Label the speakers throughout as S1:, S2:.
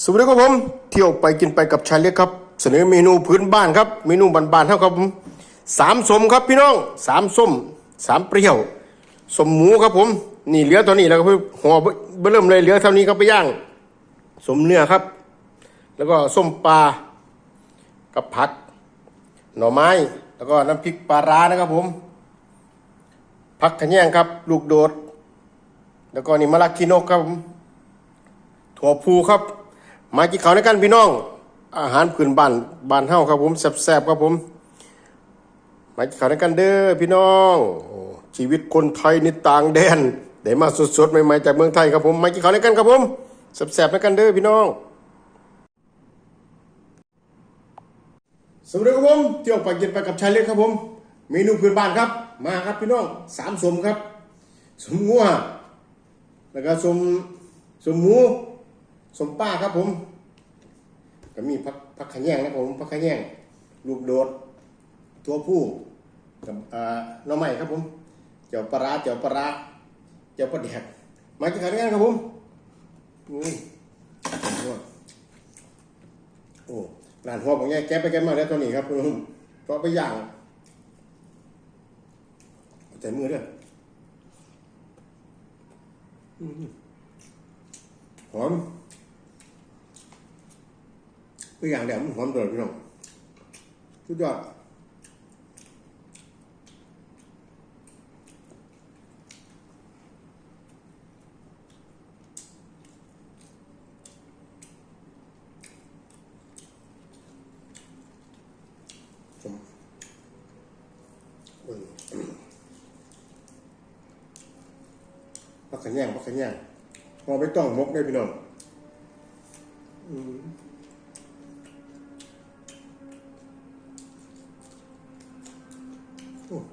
S1: สวัสดีครับผมเที่ยวไปกินไปกับชายเล็กครับ เสนอเมนูพื้นบ้านครับ เมนูบ้านๆเท่าครับผมสามสมครับพี่น้องสามส้มสามเปรี้ยวสมหมูครับผม นี่เหลือตัวนี้แล้วก็ห่อเบิ่มเลยเหลือเท่านี้ครับไปย่าง สมเนื้อครับ แล้วก็ส้มปลากับผัก หน่อไม้ แล้วก็น้ำพริกปลาร้านะครับผมผักขะแยงครับ ลูกโดด แล้วก็นี่มะละกีนกครับผมถั่วพูครับ มากินข้าวในกันพี่น้อง อาหารพื้นบ้านบ้านเฮาครับผมแซ่บๆครับผม มากินข้าวในกันเด้อพี่น้องชีวิตคนไทยนี่ต่างแดนได้มาสดๆใหม่ๆจากเมืองไทยครับผม มากินข้าวในกันครับผมแซ่บๆในกันเด้อพี่น้องสวัสดีครับผมเที่ยวไปกินไปกับชายเล็กครับผม เมนูพื้นบ้านครับ มาครับพี่น้องสามสมครับ สมงัวแล้วก็สมสมหมูสมป้าครับผม ก็มีพักพักขะแยงนะครับผมพักขะแยงลูกโดด ตัวผู้กับอ่าหน้องใหม่ครับผม เจ้าปลาร้าเจ้าปลาร้าเจ้าปลาแดกมากินข้าวด้วยกันครับผมอืมโอ้ร้านหัวของแง่แก๊ไปแก๊มาแล้วตอนนี้ครับผมก็ไปย่างเอาใจมือด้วยอืมหอม ตัวอย่างเดี๋ยวมันหอมตลอดพี่น้องสุดยอดปักขะแยงปักขะแยงพอไม่ต้องมกได้พี่น้องโอ้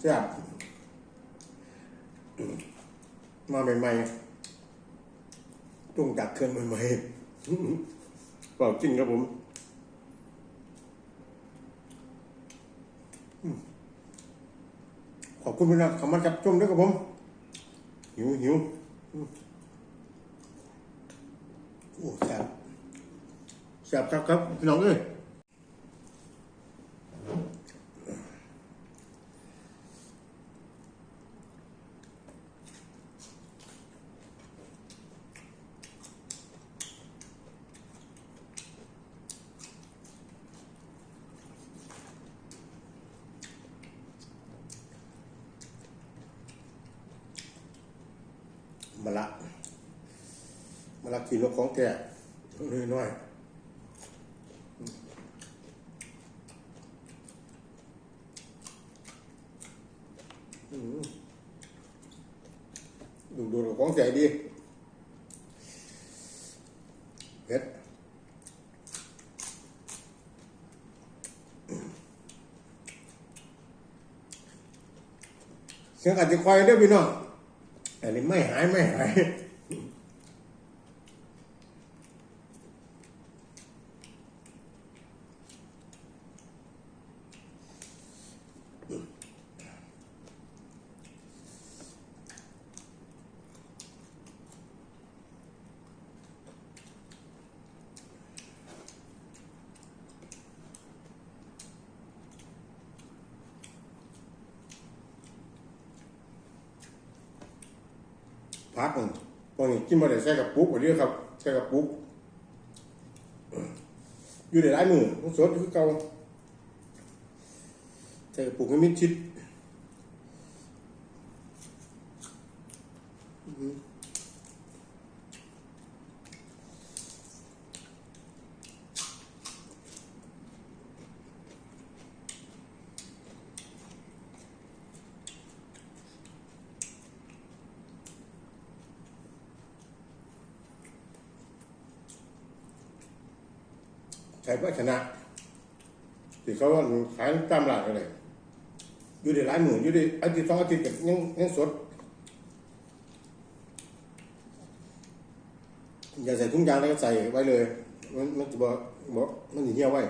S1: แซ่บมาใหม่ๆตุ้งจากเครื่องใหม่ๆเปล่าจริงครับผมอืมขอบคุณพี่นะคำมันจับชมด้วยครับผม หิวหิวอืมโอ้แซ่บแซ่บครับครับ พี่น้องเอ้ย มะละมะละกินนกของแก่น้อยๆอืมดูดูของแก่ดีเผ็ดเสียงอาจจะควายเด้วยพี่น้อง อันนี้ไม่หายไม่หาย พักหนึ่งตรงนี้กินมาได้ใส่กับปุ๊กวันนี้ครับใส่กับปุ๊กอยู่ในร้ายมือสดคือเก่าใส่กับปุ๊กให้มิดชิดอืม ใช้ภาชนะที่เขาว่าขายตามร้านกันเลยอยู่ในร้ายมืออยู่ในอาทิตย์สองอาทิตย์ก็ยังยังสดอย่าใส่ถุงยางแล้วก็ใส่ไว้เลย มันมันจะบอกบอกมันจะเหี่ยวไว้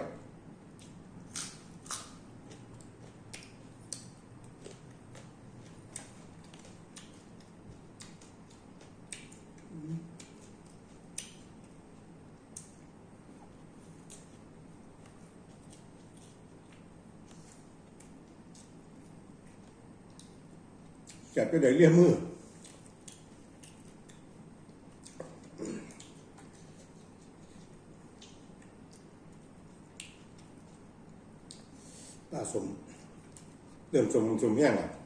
S1: จัดก็ได้เรียกมือปลาสมเริ่มสมสมแห้งอะ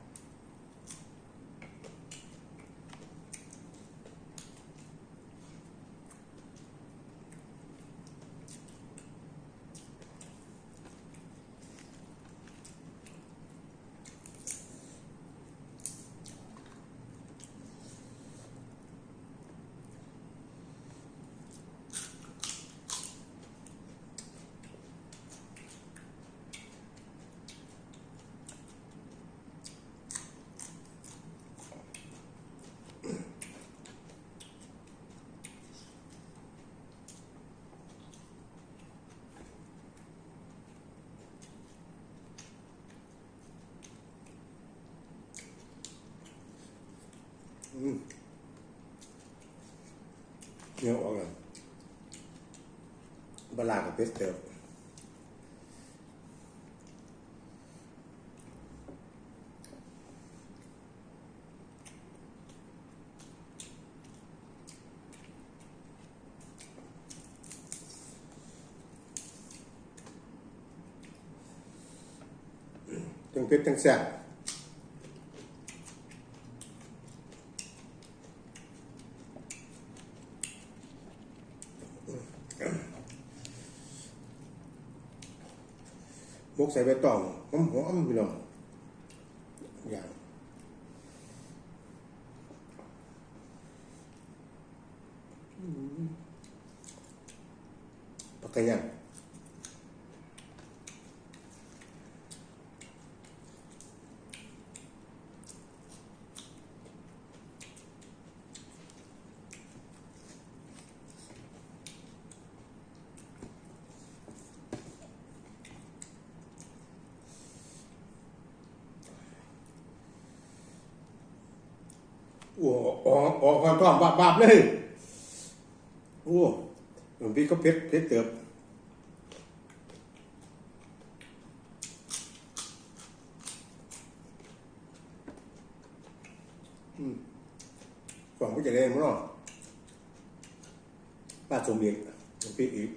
S1: เนื้อออกเลยบลากับเพชรเติมทั้งเพชรทั้งแซ่บ มกใส่ใบตองมันหอมๆพี่น้องอย่างปักกะยัง โอ้ออกออกความท้องบาบบาบเลยโอ้หลวงพี่ก็เพชรเพชรเติบอืมฝั่งก็จะเล่นมั้งเนาะป้าสมเด็จหลวงพี่อีก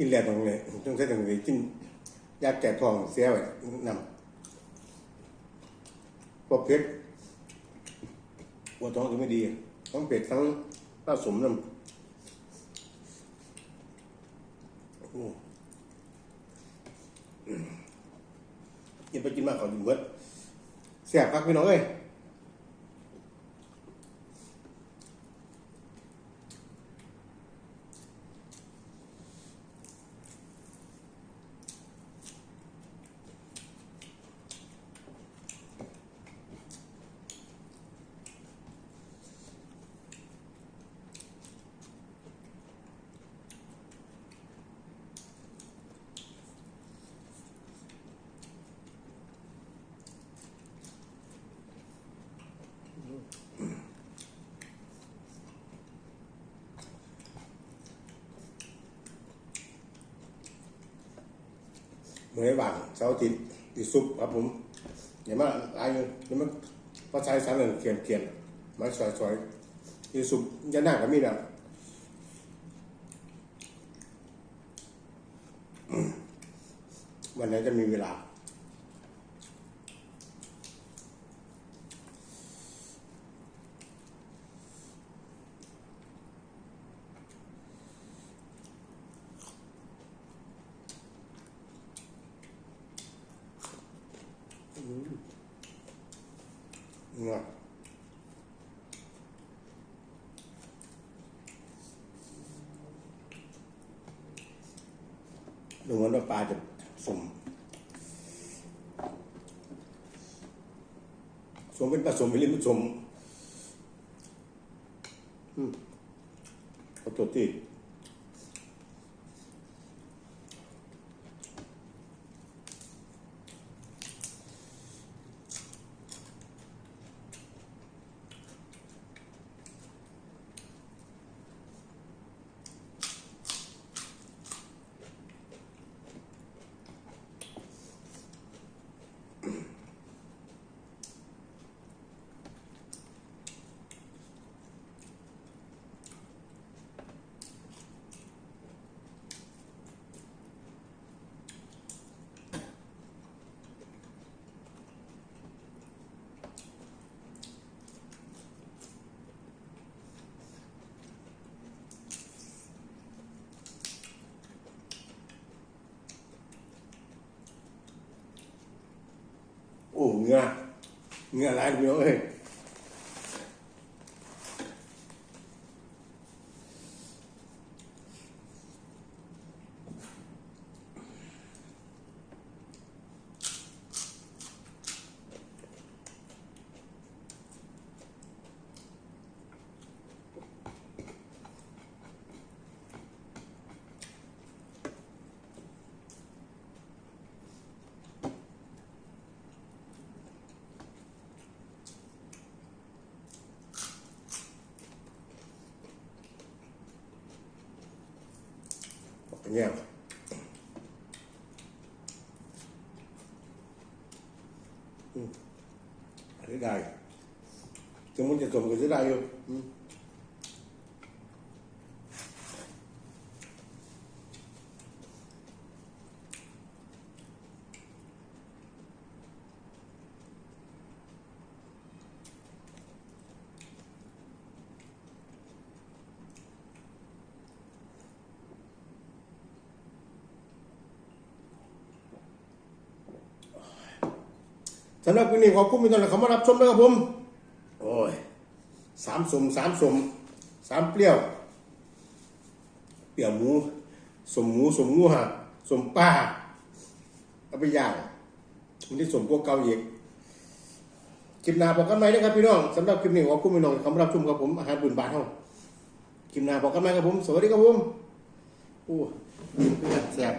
S1: กินแหลกตรงนี้ต้องใช้ตรงนี้กินยาแก้ท้องเสียไว้นำพวกเพชรปวดท้องจะไม่ดีทั้งเป็ดทั้งผสมน้ำโอ้กินไปกินมาเขอยู่เบิดแสบพักพี่น้องเอ้ย เมื่อว่างเสาร์อาทิตย์ติซุปครับผมอย่ามาลายอย่ามาภาษาอีสานเลยเขียนเขียนมาซอยซอยตีซุปยาหน้าก็มีนะวันไหนจะมีเวลา งอ ดูเหมือนว่าปลาจะสมสมเป็นผสมเป็นลิ้นผสมอืมขอตัวที่ เหงือเหงืออะไรพี่น้องเอ้ยเป็นไงอืมอันนี้ได้ถึงมันจะ สำหรับวันนี้ขอบคุณที่ท่านเขามารับชมนะครับผม โอ้ยสามสมสามสมสามเปรี้ยว เปรี้ยวหมูสมหมูสมงูหักสมป้าเอาไปย่างมันที่สมพวกเกาอีกคลิปหน้าบอกกันไหมนะครับพี่น้องสำหรับคลิปนี้ขอบคุณพี่น้องที่เขามารับชมกับผมอาหารบุญบาทเฮาคลิปหน้าบอกกันไหมครับผม สวัสดีครับผมโอ้ยแซ่บ